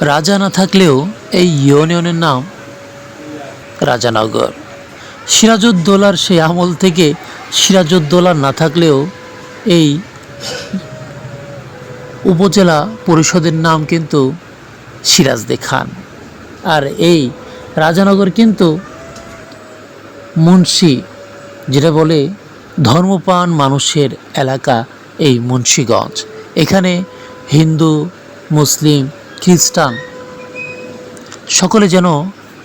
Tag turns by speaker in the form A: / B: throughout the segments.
A: রাজা না থাকলেও এই ইউনিয়নের নাম রাজানগর। সিরাজউদ্দৌলার সেই আমল থেকে সিরাজউদ্দৌলা না থাকলেও এই উপজেলা পরিষদের নাম কিন্তু সিরাজদে খান। আর এই রাজানগর কিন্তু মুন্সি যেটা বলে ধর্মপান মানুষের এলাকা এই মুন্সিগঞ্জ। এখানে হিন্দু, মুসলিম খ্রিস্টান। সকলে যেন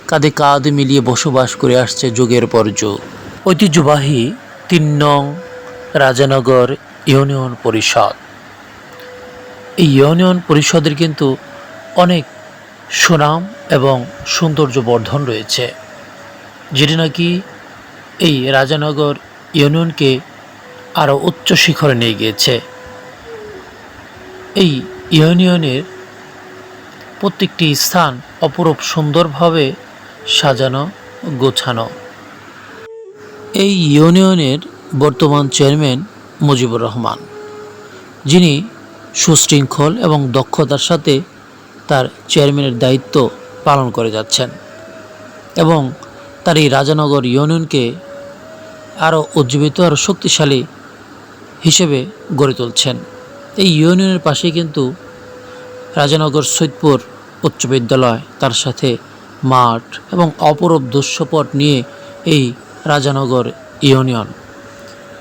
A: কাঁধে কাঁধ মিলিয়ে বসবাস করে আসছে যুগের পর যুগ। ঐতিহ্যবাহী তিন নং রাজানগর ইউনিয়ন পরিষদ। এই ইউনিয়ন পরিষদের কিন্তু অনেক সুনাম এবং সৌন্দর্য বর্ধন রয়েছে। যেটি নাকি এই রাজানগর ইউনিয়নকে আরও উচ্চ শিখরে নিয়ে গিয়েছে। এই ইউনিয়নের প্রত্যেকটি স্থান অপরূপ সুন্দরভাবে সাজানো, গোছানো। এই ইউনিয়নের বর্তমান চেয়ারম্যান মুজিবুর রহমান, যিনি সুশৃঙ্খল এবং দক্ষতার সাথে তার চেয়ারম্যানের দায়িত্ব পালন করে যাচ্ছেন এবং তার এই রাজানগর ইউনিয়নকে আরও উজ্জীবিত আরও শক্তিশালী হিসেবে গড়ে তুলছেন। এই ইউনিয়নের পাশেই কিন্তু রাজানগর সৈদপুর উচ্চ বিদ্যালয়, তার সাথে মাঠ এবং অপরূপ দৃশ্যপট নিয়ে এই রাজানগর ইউনিয়ন।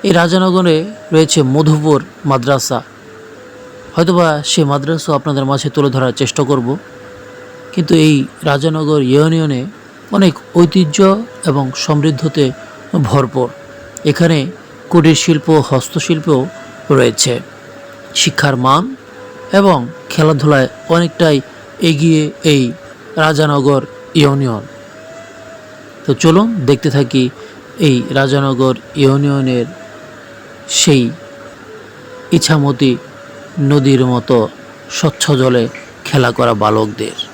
A: এই রাজানগরে রয়েছে মধুপুর মাদ্রাসা। হয়তোবা সেই মাদ্রাসা আপনাদের মাঝে তুলে ধরার চেষ্টা করব। কিন্তু এই রাজানগর ইউনিয়নে অনেক ঐতিহ্য এবং সমৃদ্ধতে ভরপুর। এখানে কুটির শিল্প, হস্তশিল্পও রয়েছে। শিক্ষার মান এবং খেলাধুলায় অনেকটাই এগিয়ে এই রাজানগর ইউনিয়ন। তো চলুন দেখতে থাকি এই রাজানগর ইউনিয়নের সেই ইছামতি নদীর মতো স্বচ্ছ জলে খেলা করা বালকদের।